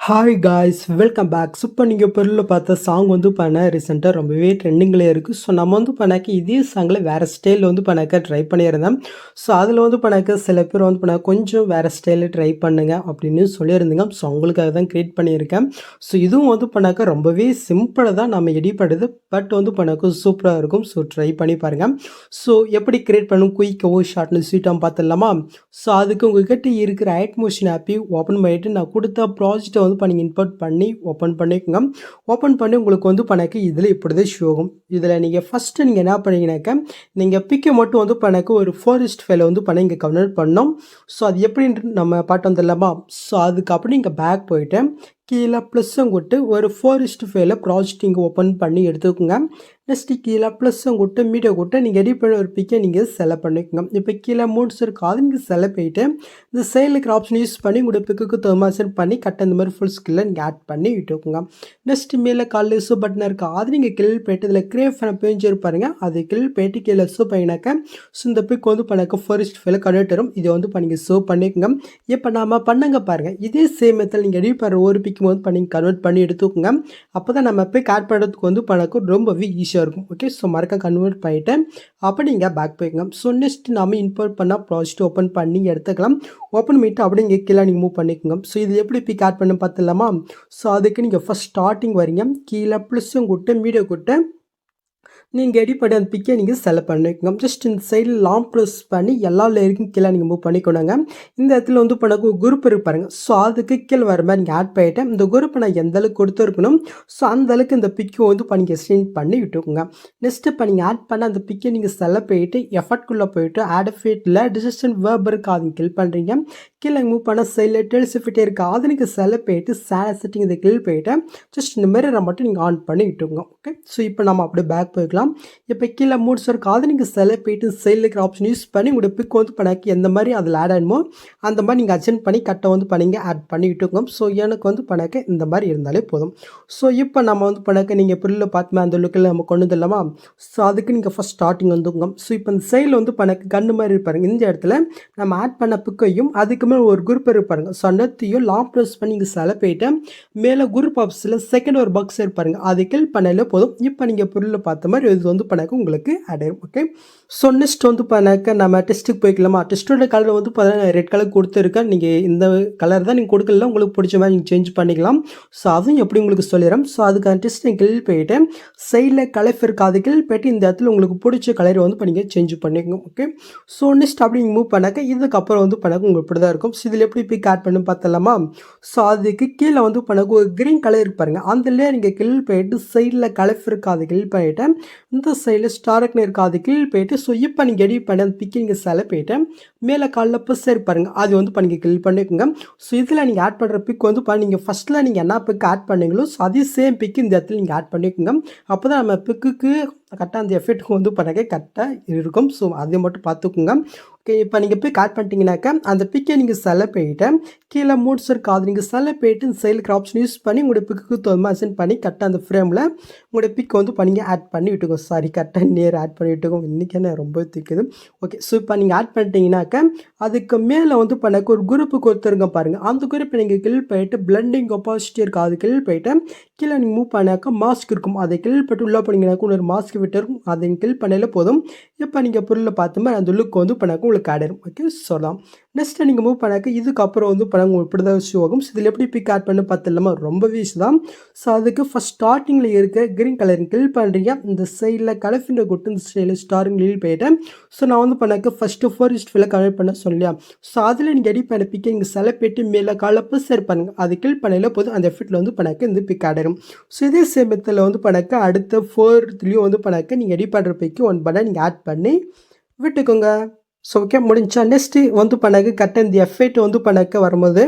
Hi guys welcome back so இப்போ நீங்கள் பொருளில் பார்த்த சாங் வந்து பண்ண ரீசெண்டாக ரொம்பவே ட்ரெண்டிங்கில் இருக்குது ஸோ நம்ம வந்து பண்ணாக்க இதே சாங்கில் வேறு ஸ்டைலில் வந்து பண்ணாக்க ட்ரை பண்ணியிருந்தேன். ஸோ அதில் வந்து பண்ணாக்க சில பேர் வந்து பண்ணாக்க கொஞ்சம் வேறு ஸ்டைலில் ட்ரை பண்ணுங்க அப்படின்னு சொல்லியிருந்தீங்க. ஸோ அவங்களுக்காக தான் க்ரியேட் பண்ணியிருக்கேன். ஸோ இதுவும் வந்து பண்ணாக்க ரொம்பவே சிம்பிளாக தான் நம்ம எடி பட் வந்து பண்ணாக்க சூப்பராக இருக்கும். ஸோ ட்ரை பண்ணி பாருங்கள் ஸோ எப்படி க்ரியேட் பண்ணும் குயிக்கவோ ஷார்ட்னு ஸ்வீட்டாக பார்த்துடலாமா ஸோ அதுக்கு உங்ககிட்ட இருக்கிற ஐட் மோஷன் ஆப்பி ஓப்பன் பண்ணிவிட்டு நான் கொடுத்த ப்ராஜெக்ட்டை வந்து இப்போ நீங்கள் இன்புட் பண்ணி ஓப்பன் பண்ணிக்கோங்க. ஓப்பன் பண்ணி உங்களுக்கு வந்து பணக்கு இதில் இப்படி தான் ஷோ ஆகும். இதில் நீங்கள் ஃபஸ்ட்டு நீங்கள் என்ன பண்ணீங்கன்னாக்க நீங்கள் பிக்கை மட்டும் வந்து பணக்கு ஒரு ஃபாரஸ்ட் ஃபைலை வந்து பண்ண இங்கே கன்வெர்ட் பண்ணோம். ஸோ அது எப்படின்ட்டு நம்ம பாட்டு வந்துடலாமா? ஸோ அதுக்கப்புறம் இங்கே பேக் போயிட்டு கீழே ப்ளஸ்ஸும் கொடுத்து ஒரு ஃபோரிஸ்ட் ஃபைல ப்ராஜெக்ட் இங்கே ஓப்பன் பண்ணி எடுத்துக்கோங்க. நெக்ஸ்ட்டு கீழே ப்ளஸ்ஸும் கொடுத்து மீடியோ கொடுத்து நீங்கள் ரெடி பண்ண ஒரு பிக்கை நீங்கள் செலக்ட் பண்ணிக்கோங்க. இப்போ கீழே மூட்ஸ் இருக்கு அது நீங்கள் செலக்ட் போயிட்டு இந்த சைடில் இருக்கிற ஆப்ஷன் யூஸ் பண்ணி உங்களோட பிக்குக்கு தர்மாசன் பண்ணி கட்ட இந்த மாதிரி ஃபுல் ஸ்கில்லை நீங்கள் ஆட் பண்ணி விட்டுக்கோங்க. நெக்ஸ்ட் மேலே காலில் சூ பட்டன் இருக்குது அது நீங்கள் கிளில் போயிட்டு இதில் கிரேஃப் பேஞ்சு பாருங்க. அது கிளில் போயிட்டு கீழே சூ பண்ணினாக்க ஸோ இந்த பிக் வந்து பண்ணாக்க ஃபர்ஸ்ட் ஃபைல கன்வெர்ட் வரும் இதை வந்து பண்ணி நீங்கள் சேவ் பண்ணிக்கோங்க. இப்போ நாம் பண்ணுங்க பாருங்கள் இதே சேம் மெத்தட் நீங்கள் ரெடி பண்ணுற ஒரு பிக்கும் வந்து பண்ணி கன்வெர்ட் பண்ணி எடுத்துக்கோங்க. அப்போ தான் நம்ம பிக் ஆட் பண்ணுறதுக்கு வந்து பண்ணக்கு ரொம்பவே ஈஸியாக இருக்கும். ஓகே ஸோ மறக்க கன்வெர்ட் பண்ணிவிட்டு அப்போ நீங்கள் பேக் போய்க்கோங்க. ஸோ நெக்ஸ்ட் நம்ம இம்போர்ட் பண்ணால் ப்ராஜெக்ட் ஓப்பன் பண்ணி எடுத்துக்கலாம். ஓப்பன் பண்ணிவிட்டு அப்படியே இங்கே கீழே நீங்கள் மூவ் பண்ணிக்கோங்க. ஸோ இது எப்படி பிக் ஆட் பண்ண பார்த்துலாமா ஸோ அதுக்கு நீங்கள் ஃபஸ்ட் ஸ்டார்டிங் வரீங்க. கீழே ப்ளஸ்ஸும் கொடுத்து மீடியோ கொடுத்து நீங்கள் எடி பண்ணி அந்த பிக்கை நீங்கள் செலக்ட் பண்ணிக்கோங்க. ஜஸ்ட் இந்த சைடில் லாங் ப்ரெஸ் பண்ணி எல்லா லேயருக்கும் கீழே நீங்கள் மூவ் பண்ணிக்கணுங்க. இந்த இடத்துல வந்து பண்ண குரூப் இருக்கு பாருங்கள் ஸோ அதுக்கு கீழே வர மாதிரி நீங்கள் ஆட் பண்ணிட்டேன் இந்த குரூப்பை நான் எந்த அளவுக்கு கொடுத்துருக்கணும்? ஸோ அந்த அளவுக்கு இந்த பிக்கை வந்து இப்போ நீங்கள் எக்ஸ்டெண்ட் பண்ணி விட்டுக்கோங்க. நெக்ஸ்ட் இப்போ நீங்கள் ஆட் பண்ண அந்த பிக்கை நீங்கள் செலக்ட் போயிட்டு எஃபர்ட்குள்ளே போயிட்டு ஆட் ஃபீட்டில் டிசிஷன் வேர்பர் இருக்கு அது கில் பண்ணுறீங்க கீழே மூவ் பண்ண சைடில் டெலிசிஃபிட்டே இருக்குது அது நீங்கள் செலக்ட் போயிட்டு சேலை செட்டிங் இதை கில் போயிட்டு ஜஸ்ட் இந்த மிரரை மட்டும் நீங்கள் ஆன் பண்ணி விட்டுக்கோங்க. ஓகே ஸோ இப்போ நம்ம அப்படியே பேக் போய்க்கலாம். இப்போ கீழே மூணு இருக்குது காது நீங்கள் செலக்ட் போயிட்டு செல் இருக்கிற ஆப்ஷன் யூஸ் பண்ணி உங்களோட பிக் வந்து பண்ணாக்கி எந்த மாதிரி அதில் ஆட் ஆகணுமோ அந்த மாதிரி நீங்கள் அட்ஜென்ட் பண்ணி கட்டை வந்து பண்ணிங்க ஆட் பண்ணி ஸோ எனக்கு வந்து பண்ணாக்க இந்த மாதிரி இருந்தாலே போதும். ஸோ இப்போ நம்ம வந்து பண்ணாக்க நீங்கள் புல்லில் பார்த்துமே அந்த லுக்கில் நம்ம கொண்டு வந்துடலாமா? ஸோ அதுக்கு நீங்கள் ஃபஸ்ட் ஸ்டார்டிங் வந்துங்க ஸோ இப்போ இந்த சைடில் வந்து பணக்கு கண்ணு மாதிரி இருப்பாருங்க இந்த இடத்துல நம்ம ஆட் பண்ண பிக்கையும் அதுக்கு மேலே ஒரு குரூப் இருப்பாருங்க ஸோ அன்னத்தையும் லாங் ப்ரெஸ் பண்ணி இங்கே செலக்ட் போயிட்டு மேலே குரூப் ஆப்ஸில் செகண்ட் ஒரு பாக்ஸ் இருப்பாருங்க அதை கில் பண்ணாலே போதும். இப்போ நீங்கள் பொருளில் பார்த்த மாதிரி இது வந்து பண்ணாக்க உங்களுக்கு ஆட் ஓகே ஸோ நெக்ஸ்ட் வந்து பண்ணாக்க நம்ம டெஸ்ட்டுக்கு போய்க்கலாமா? டெஸ்ட்டோட கலர் வந்து பார்த்தீங்கன்னா ரெட் கலர் கொடுத்துருக்கேன். நீங்கள் இந்த கலர் தான் நீங்கள் கொடுக்கல உங்களுக்கு பிடிச்ச மாதிரி நீங்கள் சேஞ்ச் பண்ணிக்கலாம். ஸோ அதுவும் எப்படி உங்களுக்கு சொல்லிடுறேன். ஸோ அதுக்கான டெஸ்ட் நீங்கள் கில் போயிட்டு சைடில் கலர் இருக்காது அது போயிட்டு இந்த இடத்துல உங்களுக்கு பிடிச்ச கலரை வந்து இப்போ நீங்கள் சேஞ்ச் பண்ணிக்கோங்க ஓகே ஸோ நெக்ஸ்ட் அப்படி நீங்கள் மூவ் பண்ணாக்க இதுக்கப்புறம் வந்து பண்ணாக்க உங்களுக்கு இப்படி தான் இருக்கும். ஸோ இதில் எப்படி பிக் ஆட் பண்ணு பார்த்தலாமா ஸோ அதுக்கு கீழே வந்து பண்ணாக்க ஒரு க்ரீன் கலர் இருப்பாருங்க அந்த நீங்கள் கில் போயிட்டு சைடில் கலர் இருக்காது அது கில் பண்ணிவிட்டு இந்த சைடில் ஸ்டாரக்னு இருக்கு அது கில் போயிட்டு ஸோ இப்போ நீங்கள் எடிட் பண்ண அந்த பிக்கிங்க நீங்கள் செல போயிட்டு மேலே காலில் சரி பாருங்கள் அது வந்து இப்போ நீங்கள் கில் பண்ணிக்கோங்க. ஸோ இதில் நீங்கள் ஆட் பண்ணுற பிக் வந்து இப்போ நீங்கள் ஃபஸ்ட்டில் நீங்கள் என்ன பிக் ஆட் பண்ணீங்களோ ஸோ அதே சேம் பிக் இந்த இடத்துல நீங்கள் ஆட் பண்ணிக்கோங்க. அப்போ தான் நம்ம பிக்குக்கு கரெக்டாக அந்த எஃபெக்ட்டுக்கு வந்து பண்ணாக்க கரெக்டாக இருக்கும். ஸோ அதை மட்டும் பார்த்துக்குங்க. ஓகே இப்போ நீங்கள் போய் கட் பண்ணிட்டீங்கனாக்கா அந்த பிக்கை நீங்கள் செலக்ட் பண்ணிவிட்டு கீழே மூட்ஸ் சார் காது நீங்கள் செலக்ட் போயிட்டு இந்த சைடில் ஆப்ஷன் யூஸ் பண்ணி உங்களுடைய பிக்கு தகுந்த சென்ட் பண்ணி கரெக்டாக அந்த ஃப்ரேமில் உங்களுடைய பிக்கை வந்து பண்ணிங்க ஆட் பண்ணி விட்டுக்கோ. சாரி கரெக்டாக நேர் ஆட் பண்ணி விட்டுக்கோங்க இன்றைக்கி என்ன ரொம்ப திக்குது. ஓகே ஸோ இப்போ நீங்கள் ஆட் பண்ணிட்டீங்கனாக்கா அதுக்கு மேலே வந்து பண்ணாக்க ஒரு குரூப்பு கொடுத்துருங்க பாருங்கள் அந்த குரூப்பை நீங்கள் கில் போயிட்டு பிளண்டிங் ஒப்பாசிட்டி இருக்குது அது கில் போயிட்டு கீழே நீங்கள் மூவ் பண்ணாக்கா மாஸ்க் இருக்கும். அதை கில் பட்டு உள்ளே பண்ணிங்கனாக்கா ஒரு மாஸ்க் விட்டு இருக்கும் அதை கில் பண்ணல போதும். இப்போ நீங்கள் பொருளை பார்த்த மாதிரி அந்த லுக் வந்து பண்ணாக்க உங்களுக்கு ஆடிடும் ஓகே சொல்லலாம் நெக்ஸ்ட்டு நீங்கள் மூவ் பண்ணாக்க இதுக்கப்புறம் வந்து படம் இப்படி தான் ஷோ ஆகும் ஸோ இதில் எப்படி பிக் ஆட் பண்ண பார்த்துலாமா ரொம்ப ஈஸி தான். ஸோ அதுக்கு ஃபஸ்ட் ஸ்டார்டிங்கில் இருக்க க்ரீன் கலர் கில் பண்ணுறீங்க இந்த சைடில் கலஃபின்ற கொட்டு இந்த சைடில் ஸ்டாரிங் லீல் போயிட்டேன் ஸோ நான் வந்து பண்ணாக்க ஃபஸ்ட்டு ஃபோரிஸ்ட் ஃபில்ல கனெக்ட் பண்ண சொல்லியா ஸோ அதில் நீங்கள் எடி பண்ண பிக்கை நீங்கள் செலக்ட் போயிட்டு மேலே காலப்பு சரி பண்ணுங்கள் அது கில் பண்ணல போதும். அந்த எஃபெக்ட்டில் வந்து பண்ணாக்க இந்த பிக் ஆடிடும் ஸோ இதே சமயத்தில் வந்து பண்ணாக்க அடுத்த ஃபோர்த்லேயும் வந்து பண்ணாக்க நீங்கள் எடி பண்ணுற பிக்கு ஒன் பண்ண நீங்கள் ஆட் பண்ணி விட்டுக்கோங்க. ஸோ ஓகே முடிஞ்சா நெக்ஸ்ட்டு வந்து பண்ணாக்கு கரெக்டாக இந்த எஃபெக்ட் வந்து பண்ணாக்க வரும்போது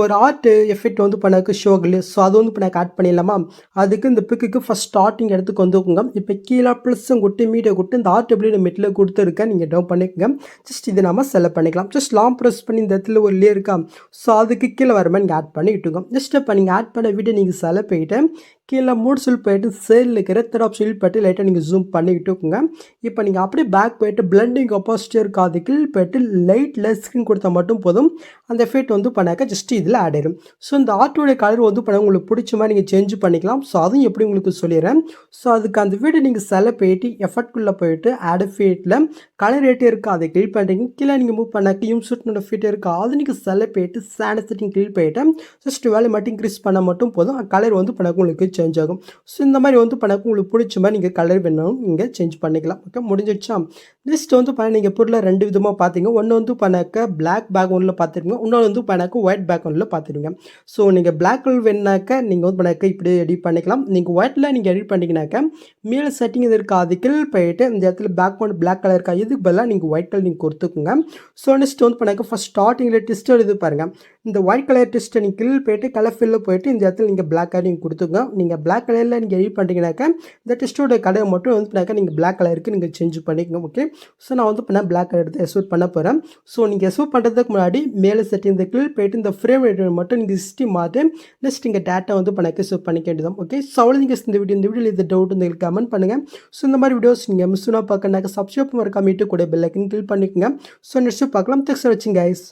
ஒரு ஆர்ட் எஃபெக்ட் வந்து பண்ணாக்க ஷோகில் ஸோ அது வந்து பண்ணாக்க ஆட் பண்ணிடலாமா? அதுக்கு இந்த பிக்குக்கு ஃபஸ்ட் ஸ்டார்டிங் இடத்துக்கு வந்துக்கோங்க இப்போ கீழே ப்ளஸ்ஸும் கொட்டு மீடியா கொடுத்து இந்த ஆர்ட் எப்படி நான் மெட்டில் கொடுத்துருக்கேன் நீங்கள் டவுன் பண்ணிக்கோங்க. ஜஸ்ட் இது நம்ம செலக்ட் பண்ணிக்கலாம். ஜஸ்ட் லாங் ப்ரெஸ் பண்ணி இந்த இடத்துல ஒரு லே இருக்கா? ஸோ அதுக்கு கீழே வர நீங்கள் ஆட் பண்ணி விட்டுக்கோங்க ஜஸ்ட் இப்போ நீங்கள் ஆட் பண்ண வீடியோ நீங்கள் செலக்ட் போயிட்டு கீழே மூட் சில் போயிட்டு சேலில் இருக்கிற தேர்ட் ஆப்ஷன் போயிட்டு லைட்டாக நீங்கள் ஜூம் பண்ணிக்கிட்டு விட்டுக்கோங்க இப்போ நீங்கள் அப்படியே பேக் போயிட்டு பிளண்டிங் ஒப்பாசிட்டி இருக்காது கீழ் போயிட்டு லைட்டில் ஸ்க்ரீன் கொடுத்தா மட்டும் போதும். அந்த எஃபெக்ட் வந்து பண்ணாக்க ஜஸ்ட் இதில் ஆட் ஆயிடும் ஸோ இந்த ஆர்ட்டோடைய கலர் வந்து பண்ண உங்களுக்கு பிடிச்ச மாதிரி நீங்கள் சேஞ்ச் பண்ணிக்கலாம். ஸோ அதுவும் எப்படி உங்களுக்கு சொல்லிடுறேன். ஸோ அதுக்கு அந்த வீடு நீங்கள் செல போயிட்டு எஃபர்ட்குள்ளே போயிட்டு ஆட் ஃபீட்டில் கலர் ரேட்டே இருக்குது அதை கிளிக் பண்ணுறீங்க கீழே நீங்கள் மூவ் பண்ணாக்க யூம் சூட்னோட ஃபீட்டே இருக்குது. அது நீங்கள் செல போயிட்டு சேண்ட் செட்டிங் கிளிக் போயிட்டு ஜஸ்ட் வேலை மட்டும் இன்க்ரீஸ் பண்ண மட்டும் போதும். கலர் வந்து பண்ண உங்களுக்கு சேஞ்ச் ஆகும். ஸோ இந்த மாதிரி வந்து பண்ணாக்க உங்களுக்கு பிடிச்ச மாதிரி நீங்கள் கலர் வேணும் நீங்கள் சேஞ்ச் பண்ணிக்கலாம். ஓகே முடிஞ்சிடுச்சா? நெக்ஸ்ட் வந்து பண்ண நீங்கள் பொருளை ரெண்டு விதமாக பார்த்தீங்க ஒன்று வந்து பண்ணாக்க பிளாக் பேக்ரவுண்டில் பார்த்துருங்க இன்னொன்று வந்து பண்ணாக்க ஒயிட் பேக்ரவுண்டில் பார்த்துருங்க ஸோ நீங்கள் பிளாக் கலர் வேணாக்க நீங்கள் வந்து பண்ணாக்க இப்படி எடிட் பண்ணிக்கலாம். நீங்கள் ஒயிட்டில் நீங்கள் எடிட் பண்ணிங்கனாக்க மேலே செட்டிங் இருக்க அதுக்கில் போயிட்டு இந்த இடத்துல பேக்ரவுண்ட் பிளாக் கலர் இருக்கா இதுக்கு பதிலாக நீங்கள் ஒயிட் கலர் நீங்கள் கொடுத்துக்குங்க. ஸோ நெக்ஸ்ட் வந்து பண்ணாக்க ஃபஸ்ட் ஸ்டார்டிங்கில் டிஸ்டர் இது பாருங்கள் இந்த ஒயிட் கலர் டெஸ்ட்டை நீங்கள் கீழ் போயிட்டு கலர் ஃபில்லில் போயிட்டு இந்த இடத்துல நீங்கள் பிளாக் கலர் நீங்கள் கொடுத்துங்க நீங்கள் பிளாக் கலரில் நீங்கள் எடிட் பண்ணிட்டீங்கனாக்கா இந்த டெஸ்ட்டோட கலர் மட்டும் வந்து நீங்கள் பிளாக் கலருக்கு நீங்கள் சேஞ்ச் பண்ணிக்கோங்க ஓகே ஸோ நான் வந்து பண்ண பிளாக் கலர் எடுத்து எஸ்யூட் பண்ண போகிறேன் ஸோ நீங்கள் எஸ்யூட் பண்ணுறதுக்கு முன்னாடி மேலே செட்டிங் இந்த கீழ் போயிட்டு இந்த ஃப்ரேம் ரேட் மட்டும் நீங்கள் சிஸ்டி மாற்றி நெக்ஸ்ட் நீங்கள் டேட்டா வந்து பண்ணாக்க எஸ்யூட் பண்ணிக்க வேண்டியதான் ஓகே ஸோ அவ்வளோ நீங்கள் இந்த வீடியோ இந்த வீடியோவில் இது டவுட் வந்து கமெண்ட் பண்ணுங்கள் ஸோ இந்த மாதிரி வீடியோஸ் நீங்கள் மிஸ்ஸுனா பார்க்கணாக்க சப்ஸ்கிரைப் மறக்காம கூட பெல் கிளிக் பண்ணிக்கோங்க. ஸோ நெக்ஸ்ட்டு பார்க்கலாம். தேங்க்ஸ் வச்சுங்க ஐஸ்